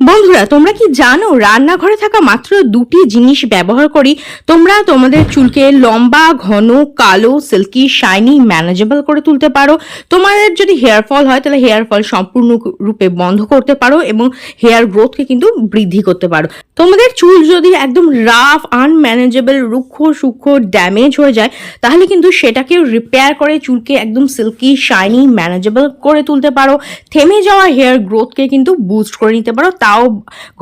বন্ধুরা, তোমরা কি জানো রান্নাঘরে থাকা মাত্র দুটি জিনিস ব্যবহার করি? তোমরা তোমাদের চুলকে লম্বা, ঘন, কালো সিল্কি শাইনি ম্যানেজেবল করে তুলতে পারো। তোমাদের যদি হেয়ার ফল হয়, তাহলে হেয়ার ফল সম্পূর্ণ রূপে বন্ধ করতে পারো এবং হেয়ার গ্রোথকে কিন্তু বৃদ্ধি করতে পারো। তোমাদের চুল যদি একদম রাফ আনম্যানেজেবল রুক্ষ, সূক্ষ্ম ড্যামেজ হয়ে যায়, তাহলে কিন্তু সেটাকে রিপেয়ার করে চুলকে একদম সিল্কি শাইনি ম্যানেজেবল করে তুলতে পারো। থেমে যাওয়া হেয়ার গ্রোথকে কিন্তু বুস্ট করে নিতে পারো। তাও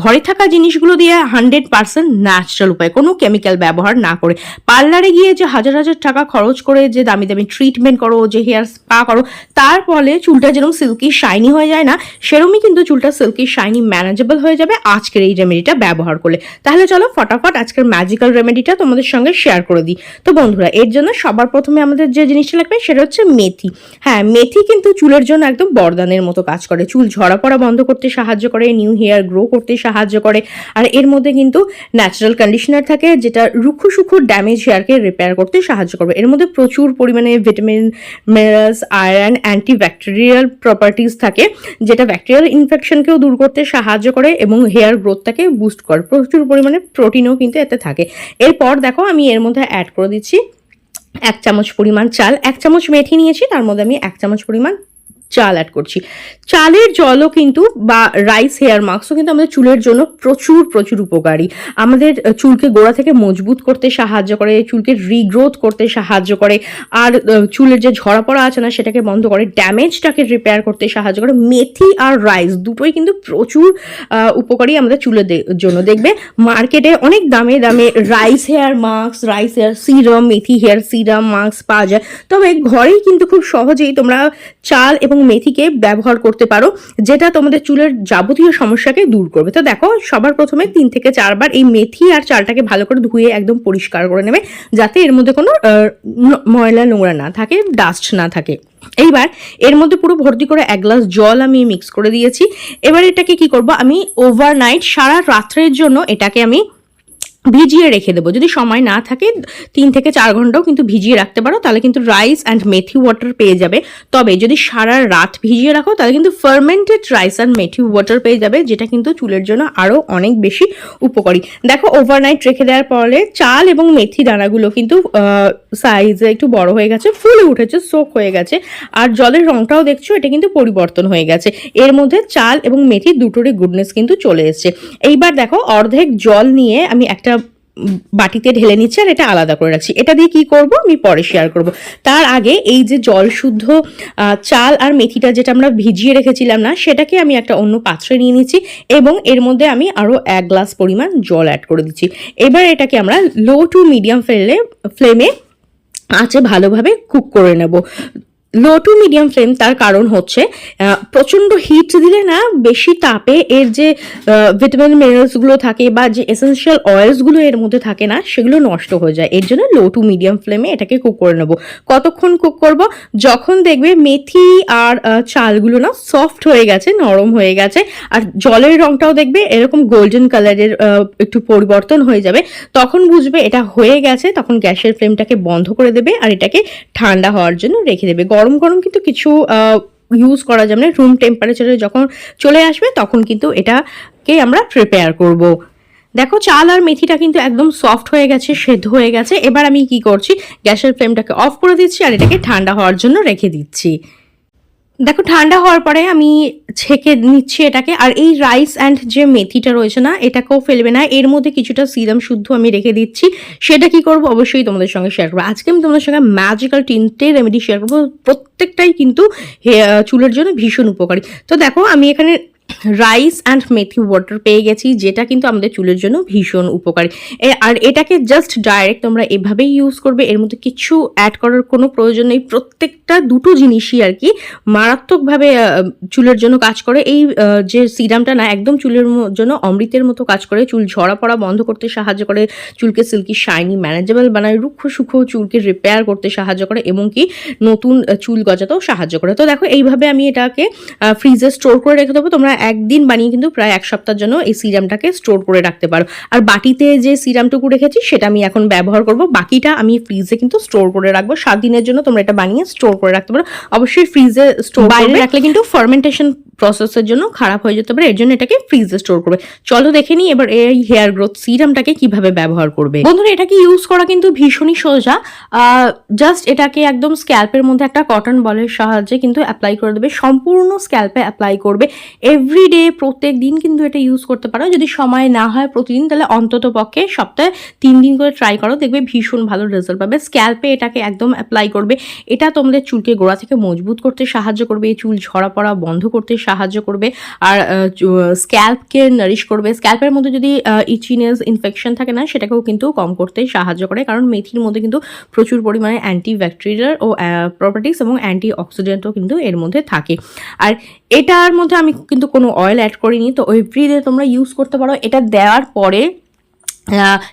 ঘরে থাকা জিনিসগুলো দিয়ে হান্ড্রেড পার্সেন্ট ন্যাচারাল উপায়, কোনো কেমিক্যাল ব্যবহার না করে। পার্লারে গিয়ে যে হাজার হাজার টাকা খরচ করে যে দামি দামি ট্রিটমেন্ট করো, যে হেয়ার স্পা করো, তার ফলে চুলটা যেরকম সিল্কি শাইনি হয়ে যায় না সেরকমই কিন্তু চুলটা সিল্কি শাইনি ম্যানেজেবল হয়ে যাবে আজকের এই রেমেডিটা ব্যবহার করলে। তাহলে চলো ফটাফট আজকের ম্যাজিক্যাল রেমেডিটা তোমাদের সঙ্গে শেয়ার করে দিই। তো বন্ধুরা, এর জন্য সবার প্রথমে আমাদের যে জিনিসটা লাগবে সেটা হচ্ছে মেথি। হ্যাঁ মেথি কিন্তু চুলের জন্য একদম বরদানের মতো কাজ করে। চুল ঝরা পড়া বন্ধ করতে সাহায্য করে নিউ হেয়ার গ্রো করতে সাহায্য করে। আর এর মধ্যে কিন্তু ন্যাচারাল কন্ডিশনার থাকে, যেটা রুক্ষ সূক্ষ্ম ড্যামেজ হেয়ারকে রিপেয়ার করতে সাহায্য করবে। এর মধ্যে প্রচুর পরিমাণে vitamin minerals iron anti bacterial properties থাকে, যেটা ব্যাকটেরিয়াল ইনফেকশনকেও দূর করতে সাহায্য করে এবং হেয়ার গ্রোথটাকে বুস্ট করে। প্রচুর পরিমাণে প্রোটিনও কিন্তু এতে থাকে। এরপর দেখো আমি এর মধ্যে অ্যাড করে দিচ্ছি এক চামচ পরিমাণ চাল, এক চামচ মেথি নিয়েছি, তার মধ্যে আমি এক চামচ পরিমাণ চাল অ্যাড করছি। চালের জলও কিন্তু বা রাইস হেয়ার মাস্কও কিন্তু আমাদের চুলের জন্য প্রচুর প্রচুর উপকারী। আমাদের চুলকে গোড়া থেকে মজবুত করতে সাহায্য করে, চুলকে রিগ্রোথ করতে সাহায্য করে, আর চুলের যে ঝরা পড়া আছে না, সেটাকে বন্ধ করে ড্যামেজটাকে রিপেয়ার করতে সাহায্য করে। মেথি আর রাইস দুটোই কিন্তু প্রচুর উপকারী আমাদের চুলের জন্য। দেখবে মার্কেটে অনেক দামে দামে rice hair mask rice hair serum মেথি হেয়ার সিরাম মাস্ক পাওয়া যায়। তবে ঘরেই কিন্তু খুব সহজেই তোমরা চাল এবং মেথিকে ব্যবহার করতে পারো, যেটা তোমাদের চুলের যাবতীয় সমস্যাকে দূর করবে। তো দেখো, সবার প্রথমে তিন থেকে চারবার এই মেথি আর চালটাকে ভালো করে ধুয়ে একদম পরিষ্কার করে নেবে, যাতে এর মধ্যে কোনো ময়লা নোংরা না থাকে ডাস্ট না থাকে। এইবার এর মধ্যে পুরো ভর্তি করে এক গ্লাস জল আমি মিক্স করে দিয়েছি। এবার এটাকে কি করব, আমি ওভারনাইট সারা রাত্রের জন্য এটাকে আমি ভিজিয়ে রেখে দেবো। যদি সময় না থাকে, তিন থেকে চার ঘন্টাও কিন্তু ভিজিয়ে রাখতে পারো, তাহলে কিন্তু রাইস অ্যান্ড মেথি ওয়াটার পেয়ে যাবে। তবে যদি সারা রাত ভিজিয়ে রাখো, তাহলে কিন্তু fermented rice and methi water পেয়ে যাবে, যেটা কিন্তু চুলের জন্য আরও অনেক বেশি উপকারী। দেখো ওভারনাইট রেখে দেওয়ার পরে চাল এবং মেথি দানাগুলো কিন্তু সাইজে একটু বড় হয়ে গেছে, ফুলে উঠেছে সোক হয়ে গেছে। আর জলের রংটাও দেখছ, এটা কিন্তু পরিবর্তন হয়ে গেছে। এর মধ্যে চাল এবং মেথি দুটোরই গুডনেস কিন্তু চলে এসছে। এইবার দেখো, অর্ধেক জল নিয়ে আমি একটা বাটিতে ঢেলে নিচ্ছি আর এটা আলাদা করে রাখছি। এটা দিয়ে কি করব? আমি পরে শেয়ার করব। তার আগে এই যে জল শুদ্ধ চাল আর মেথিটা যেটা আমরা ভিজিয়ে রেখেছিলাম না, সেটাকে আমি একটা অন্য পাত্রে নিয়ে নিচ্ছি এবং এর মধ্যে আমি আরও এক গ্লাস পরিমাণ জল অ্যাড করে দিচ্ছি। এবার এটাকে আমরা লো টু মিডিয়াম ফ্লেমে ফ্লেমে আঁচে ভালোভাবে কুক করে নেব। লো টু মিডিয়াম ফ্লেম তার কারণ হচ্ছে প্রচণ্ড হিট দিলে না বেশি তাপে এর যে ভিটামিন মিনারেলসগুলো থাকে বা যে এসেন্সিয়াল অয়েলসগুলো এর মধ্যে থাকে না, সেগুলো নষ্ট হয়ে যায়। এর জন্য লো টু মিডিয়াম ফ্লেমে এটাকে কুক করে নেব। কতক্ষণ কুক করব? যখন দেখবে মেথি আর চালগুলো না সফট হয়ে গেছে, নরম হয়ে গেছে, আর জলের রংটাও দেখবে এরকম গোল্ডেন কালারের একটু পরিবর্তন হয়ে যাবে, তখন বুঝবে এটা হয়ে গেছে, তখন গ্যাসের ফ্লেমটাকে বন্ধ করে দেবে, আর এটাকে ঠান্ডা হওয়ার জন্য রেখে দেবে। গরম গরম গরম কিন্তু কিছু ইউজ করা যাবে রুম টেম্পারেচারে যখন চলে আসবে, তখন কিন্তু এটাকে আমরা প্রিপেয়ার করব। দেখো, চাল আর মেথিটা কিন্তু একদম সফট হয়ে গেছে, সেদ্ধ হয়ে গেছে। এবার আমি কি করছি? গ্যাসের ফ্লেমটাকে অফ করে দিচ্ছি আর এটাকে ঠান্ডা হওয়ার জন্য রেখে দিচ্ছি। দেখো, ঠান্ডা হওয়ার পরে আমি ছেঁকে নিচ্ছি এটাকে, আর এই রাইস অ্যান্ড যে মেথিটা রয়েছে না, এটাকেও ফেলবে না। এর মধ্যে কিছুটা সিরাম শুদ্ধ আমি রেখে দিচ্ছি। সেটা কি করব? অবশ্যই তোমাদের সঙ্গে শেয়ার করব। আজকে আমি তোমাদের সঙ্গে ম্যাজিক্যাল টিনটে রেমেডি শেয়ার করব। প্রত্যেকটাই কিন্তু চুলের জন্য ভীষণ উপকারী। তো দেখো, আমি এখানে রাইস অ্যান্ড মেথি ওয়াটার পেয়ে গেছি, যেটা কিন্তু আমাদের চুলের জন্য ভীষণ উপকারী। আর এটাকে জাস্ট ডাইরেক্ট তোমরা এভাবেই ইউজ করবে, এর মধ্যে কিছু অ্যাড করার কোনো প্রয়োজন নেই। প্রত্যেকটা দুটো জিনিসই আর কি মারাত্মকভাবে চুলের জন্য কাজ করে। এই যে সিরামটা না, একদম চুলের জন্য অমৃতের মতো কাজ করে। চুল ঝরা পড়া বন্ধ করতে সাহায্য করে, চুলকে সিল্কি শাইনি ম্যানেজেবল বানায়, রুক্ষ সূক্ষ্ম চুলকে রিপেয়ার করতে সাহায্য করে, এবং কি নতুন চুল গজাতেও সাহায্য করে। তো দেখো, এইভাবে আমি এটাকে ফ্রিজে স্টোর করে রেখে দেবো। তোমরা একদিন বানিয়ে কিন্তু প্রায় এক সপ্তাহের জন্য এই সিরামটাকে স্টোর করে রাখতে পারো। আর বাটিতে যে সিরামটুকু রেখেছি সেটা আমি এখন ব্যবহার করব। বাকিটা আমি ফ্রিজে কিন্তু স্টোর করে রাখব। সাত দিনের জন্য তোমরা এটা বানিয়ে স্টোর করে রাখতে পারো। অবশ্যই ফ্রিজে স্টোর বাইরে রাখলে কিন্তু ফার্মেন্টেশন প্রসেসের জন্য খারাপ হয়ে যেতে পারে। এর জন্য এটাকে ফ্রিজে স্টোর করবে। চলো দেখে নিই এবার এই হেয়ার গ্রোথ সিরামটাকে কীভাবে ব্যবহার করবে। বন্ধুরা এটাকে ইউজ করা কিন্তু ভীষণই সোজা। জাস্ট এটাকে একদম স্ক্যাল্পের মধ্যে একটা কটন বলের সাহায্যে কিন্তু অ্যাপ্লাই করে দেবে। সম্পূর্ণ স্ক্যাল্পে অ্যাপ্লাই করবে। এভরিডে প্রত্যেক দিন কিন্তু এটা ইউজ করতে পারো। যদি সময় না হয় প্রতিদিন, তাহলে অন্তত পক্ষে সপ্তাহে তিন দিন করে ট্রাই করো। দেখবে ভীষণ ভালো রেজাল্ট পাবে। স্ক্যাল্পে এটাকে একদম অ্যাপ্লাই করবে। এটা তোমাদের চুলকে গোড়া থেকে মজবুত করতে সাহায্য করবে। চুল ঝরা পড়া বন্ধ করতে সাহায্য করবে। আর স্ক্যাল্পকে নারিশ করবে। স্ক্যাল্পের মধ্যে যদি ইচিনেস ইনফেকশন থাকে না, সেটাকেও কিন্তু কম করতে সাহায্য করে। কারণ মেথির মধ্যে কিন্তু প্রচুর পরিমাণে অ্যান্টি ব্যাকটেরিয়াল ও প্রপার্টিস এবং অ্যান্টি অক্সিডেন্টও কিন্তু এর মধ্যে থাকে। আর এটার মধ্যে আমি কিন্তু কোনো অয়েল অ্যাড করিনি, তো এভরিডে তোমরা ইউজ করতে পারো। এটা দেওয়ার পরে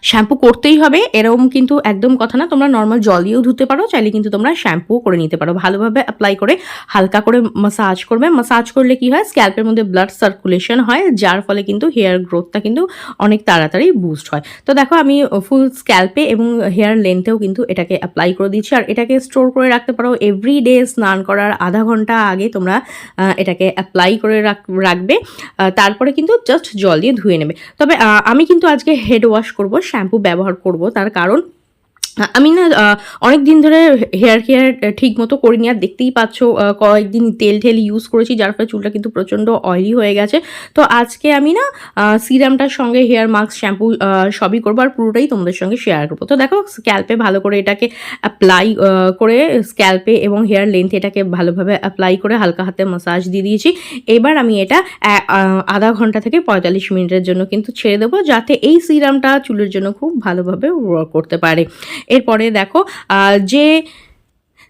শ্যাম্পু করতেই হবে। এরকম কিন্তু একদম কথা না, তোমরা নর্মাল জল দিয়েও ধুতে পারো, চাইলে কিন্তু তোমরা শ্যাম্পুও করে নিতে পারো। ভালোভাবে অ্যাপ্লাই করে হালকা করে মাসাজ করবে। মাসাজ করলে কি হয় স্ক্যাল্পের মধ্যে ব্লাড সার্কুলেশন হয়, যার ফলে কিন্তু হেয়ার গ্রোথটা কিন্তু অনেক তাড়াতাড়ি বুস্ট হয়। তো দেখো, আমি ফুল স্ক্যাল্পে এবং হেয়ার লেন্থেও কিন্তু এটাকে অ্যাপ্লাই করে দিচ্ছি। আর এটাকে স্টোর করে রাখতে পারো এভরি ডে স্নান করার আধা ঘণ্টা আগে তোমরা এটাকে অ্যাপ্লাই করে রাখবে। তারপরে কিন্তু জাস্ট জল দিয়ে ধুয়ে নেবে। তবে আমি কিন্তু আজকে হেড ওয়াশ ওয়াশ করব শ্যাম্পু ব্যবহার করব তার কারণ আমি না অনেক দিন ধরে হেয়ার কেয়ার ঠিক মতো করিনি, আর দেখতেই পাচ্ছ কয়েকদিন তেল ঠেল ইউজ করেছি, যার ফলে চুলটা কিন্তু প্রচণ্ড অয়েলি হয়ে গেছে। তো আজকে আমি না সিরামটার সঙ্গে হেয়ার মাস্ক শ্যাম্পু সবই করব, আর পুরোটাই তোমাদের সঙ্গে শেয়ার করব। তো দেখো স্ক্যাল্পে ভালো করে এটাকে অ্যাপ্লাই করে স্ক্যাল্পে এবং হেয়ার লেন্থ এটাকে ভালোভাবে অ্যাপ্লাই করে হালকা হাতে মাসাজ দিয়ে দিয়েছি। এবার আমি এটা আধা ঘণ্টা থেকে পঁয়তাল্লিশ মিনিটের জন্য কিন্তু ছেড়ে দেবো, যাতে এই সিরামটা চুলের জন্য খুব ভালোভাবে ওয়ার্ক করতে পারে। এরপরে দেখো যে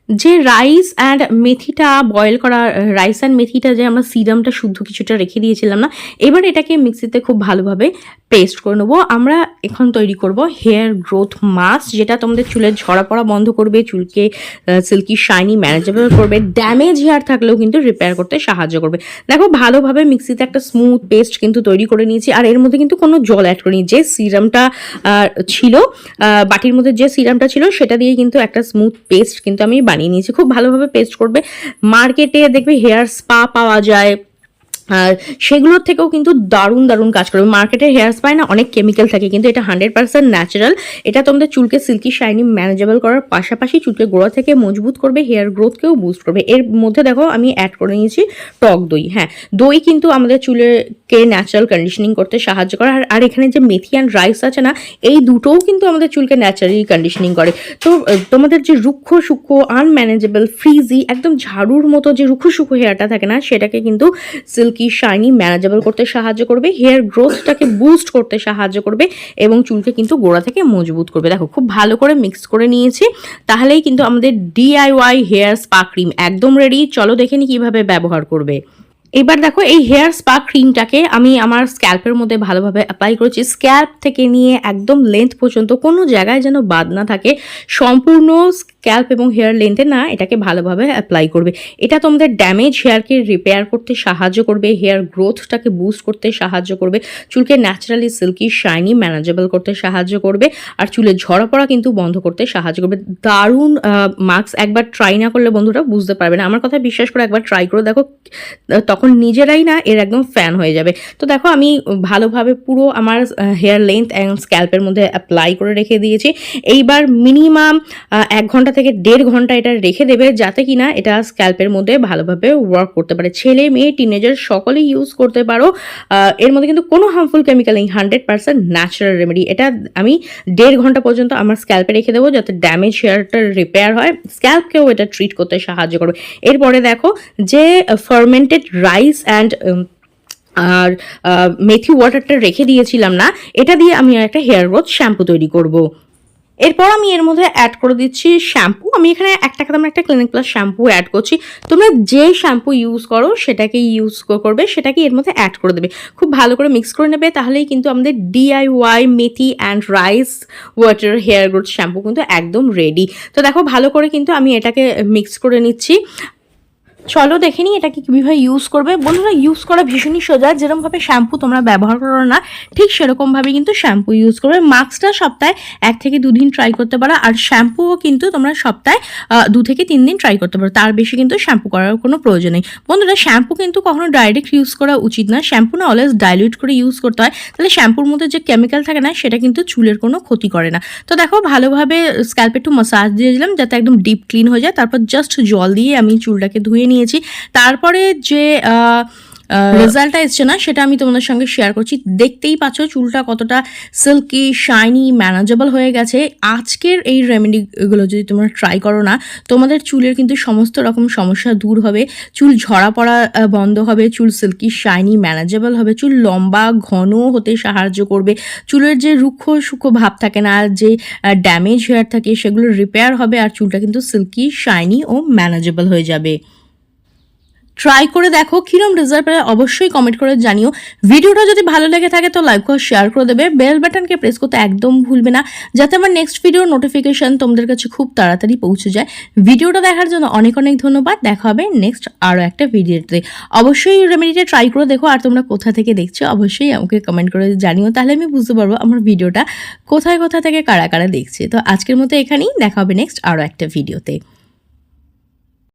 যে রাইস অ্যান্ড মেথিটা বয়েল করা রাইস অ্যান্ড মেথিটা যে আমরা সিরামটা শুদ্ধ কিছুটা রেখে দিয়েছিলাম না, এবার এটাকে মিক্সিতে খুব ভালোভাবে পেস্ট করে নেব। আমরা এখন তৈরি করব হেয়ার গ্রোথ মাস্ক যেটা তোমাদের চুলের ঝরা পড়া বন্ধ করবে, চুলকে সিল্কি শাইনি ম্যানেজেবল করবে ড্যামেজ হেয়ার থাকলেও কিন্তু রিপেয়ার করতে সাহায্য করবে। দেখো ভালোভাবে মিক্সিতে একটা স্মুথ পেস্ট কিন্তু তৈরি করে নিয়েছি, আর এর মধ্যে কিন্তু কোনো জল অ্যাড করিনি। যে সিরামটা ছিল বাটির মধ্যে যে সিরামটা ছিল, সেটা দিয়ে কিন্তু একটা স্মুথ পেস্ট কিন্তু আমি বানিয়ে নিয়েছি। খুব ভালোভাবে পেস্ট করবে। মার্কেটে দেখবে হেয়ার স্পা পাওয়া যায়। আর সেগুলোর থেকেও কিন্তু দারুণ দারুণ কাজ করবে মার্কেটের হেয়ার স্পাই না, অনেক কেমিক্যাল থাকে, কিন্তু এটা হান্ড্রেড পার্সেন্ট ন্যাচারাল এটা তোমাদের চুলকে সিল্কি শাইনি ম্যানেজেবল করার পাশাপাশি চুলকে গোড়া থেকে মজবুত করবে হেয়ার গ্রোথকেও বুস্ট করবে। এর মধ্যে দেখো, আমি অ্যাড করে নিয়েছি টক দই হ্যাঁ। দই কিন্তু আমাদের চুলেকে ন্যাচারাল কন্ডিশনিং করতে সাহায্য করে। আর আর এখানে যে মেথি অ্যান্ড রাইস আছে না, এই দুটোও কিন্তু আমাদের চুলকে ন্যাচারালি কন্ডিশনিং করে। তো তোমাদের যে রুক্ষ সূক্ষ্ম আনম্যানেজেবল ফ্রিজি একদম ঝাড়ুর মতো যে রুক্ষ সূক্ষ্ম হেয়ারটা থাকে না, সেটাকে কিন্তু সিল্ক সিল্কি শাইনি ম্যানেজেবল করতে সাহায্য করবে? হেয়ার গ্রোথটাকে বুস্ট করতে সাহায্য করবে এবং চুলকে কিন্তু গোড়া থেকে মজবুত করবে। দেখো, খুব ভালো করে মিক্স করে নিয়েছি। তাহলেই কিন্তু আমাদের ডিআইওয়াই হেয়ার স্পা ক্রিম একদম রেডি চলো দেখে নি কীভাবে ব্যবহার করবে। এবার দেখো, এই হেয়ার স্পা ক্রিমটাকে আমি আমার স্ক্যাল্পের মধ্যে ভালোভাবে অ্যাপ্লাই করেছি। স্ক্যাল্প থেকে নিয়ে একদম লেন্থ পর্যন্ত কোনো জায়গায় যেন বাদ না থাকে। সম্পূর্ণ স্ক্যাল্প এবং হেয়ার লেন্থে না এটাকে ভালোভাবে অ্যাপ্লাই করবে। এটা তোমাদের ড্যামেজ হেয়ারকে রিপেয়ার করতে সাহায্য করবে হেয়ার গ্রোথটাকে বুস্ট করতে সাহায্য করবে, চুলকে ন্যাচারালি সিল্কি শাইনি ম্যানেজেবল করতে সাহায্য করবে, আর চুলের ঝরা পড়া কিন্তু বন্ধ করতে সাহায্য করবে। দারুণ মাস্ক একবার ট্রাই না করলে বন্ধুরা বুঝতে পারবে না। আমার কথা বিশ্বাস করে একবার ট্রাই করে, দেখো তখন নিজেরাই না এর একদম ফ্যান হয়ে যাবে। তো দেখো, আমি ভালোভাবে পুরো আমার হেয়ার লেন্থ অ্যান্ড স্ক্যাল্পের মধ্যে অ্যাপ্লাই করে রেখে দিয়েছি। এইবার মিনিমাম এক ঘণ্টা থেকে দেড় ঘণ্টা এটা রেখে দেবে যাতে কিনা এটা স্ক্যাল্পের মধ্যে ভালোভাবে ওয়ার্ক করতে পারে। ছেলে, মেয়ে টিনেজার সকলেই ইউজ করতে পারো। এর মধ্যে কিন্তু কোনো হার্মফুল কেমিক্যাল নেই হান্ড্রেড পার্সেন্ট ন্যাচারাল রেমেডি এটা আমি দেড় ঘণ্টা পর্যন্ত আমার স্ক্যাল্পে রেখে দেবো যাতে ড্যামেজ হেয়ারটা রিপেয়ার হয়। স্ক্যাল্পকেও এটা ট্রিট করতে সাহায্য করবে। এরপরে দেখো যে ফার্মেন্টেড রাইস অ্যান্ড আর মেথি ওয়াটারটা রেখে দিয়েছিলাম না, এটা দিয়ে আমি একটা হেয়ার গ্রোথ শ্যাম্পু তৈরি করব। এরপর আমি এর মধ্যে অ্যাড করে দিচ্ছি শ্যাম্পু আমি এখানে এক টাকা একটা ক্লিনিক প্লাস শ্যাম্পু অ্যাড করছি। তোমরা যে শ্যাম্পু ইউজ করো, সেটাকে ইউজ করবে, সেটাকে এর মধ্যে অ্যাড করে দেবে। খুব ভালো করে মিক্স করে নেবে, তাহলেই কিন্তু আমাদের DIY methi and rice water hair growth shampoo কিন্তু একদম রেডি তো দেখো, ভালো করে কিন্তু আমি এটাকে মিক্স করে নিচ্ছি। চলো দেখে নিই এটাকে কীভাবে ইউজ করবে। বন্ধুরা ইউজ করা ভীষণই সোজা। যেরকমভাবে শ্যাম্পু তোমরা ব্যবহার করো না, ঠিক সেরকমভাবে কিন্তু শ্যাম্পু ইউজ করবে। মাস্কটা সপ্তাহে এক থেকে দুদিন ট্রাই করতে পারো। আর শ্যাম্পুও কিন্তু তোমরা সপ্তাহে দু থেকে তিন দিন ট্রাই করতে পারো। তার বেশি কিন্তু শ্যাম্পু করার কোনো প্রয়োজন নেই। বন্ধুরা শ্যাম্পু কিন্তু কখনো ডাইরেক্ট ইউজ করা উচিত না। শ্যাম্পু না অলওয়েজ ডাইলিউট করে ইউজ করতে হয়। তাহলে শ্যাম্পুর মধ্যে যে কেমিক্যাল থাকে না, সেটা কিন্তু চুলের কোনো ক্ষতি করে না। তো দেখো, ভালোভাবে স্ক্যাল্পে একটু মাসাজ দিয়ে দিলাম, যাতে একদম ডিপ ক্লিন হয়ে যায়। তারপর জাস্ট জল দিয়ে আমি চুলটাকে ধুয়ে নিয়েছি। তারপরে যে রেজাল্টটা এসছে না, সেটা আমি তোমাদের সঙ্গে শেয়ার করছি। দেখতেই পাচ্ছ চুলটা কতটা সিল্কি শাইনি ম্যানেজেবল হয়ে গেছে। আজকের এই রেমেডিগুলো যদি তোমরা ট্রাই করো না, তোমাদের চুলের কিন্তু সমস্ত রকম সমস্যা দূর হবে। চুল ঝরা পড়া বন্ধ হবে, চুল সিল্কি শাইনি ম্যানেজেবল হবে, চুল লম্বা ঘন হতে সাহায্য করবে। চুলের যে রুক্ষ সূক্ষ্ম ভাব থাকে না, যে ড্যামেজ হেয়ার থাকে, সেগুলো রিপেয়ার হবে আর চুলটা কিন্তু সিল্কি শাইনি ও ম্যানেজেবল হয়ে যাবে। ট্রাই করে দেখো, কিরম রেজাল্ট পেলে অবশ্যই কমেন্ট করে জানিও। ভিডিওটা যদি ভালো লেগে থাকে তো লাইক করে শেয়ার করে দেবে। বেল বাটনকে প্রেস করতে একদম ভুলবে না, যাতে আমার নেক্সট ভিডিওর নোটিফিকেশন তোমাদের কাছে খুব তাড়াতাড়ি পৌঁছে যায়। ভিডিওটা দেখার জন্য অনেক অনেক ধন্যবাদ। দেখা হবে নেক্সট আরও একটা ভিডিওতে অবশ্যই রেমেডিটা ট্রাই করে দেখো, আর তোমরা কোথা থেকে দেখছ, অবশ্যই আমাকে কমেন্ট করে জানিও। তাহলে আমি বুঝতে পারব আমার ভিডিওটা কোথায় কোথা থেকে কারা কারা দেখছে। তো আজকের মতো এখানেই, দেখা হবে নেক্সট আরও একটা ভিডিওতে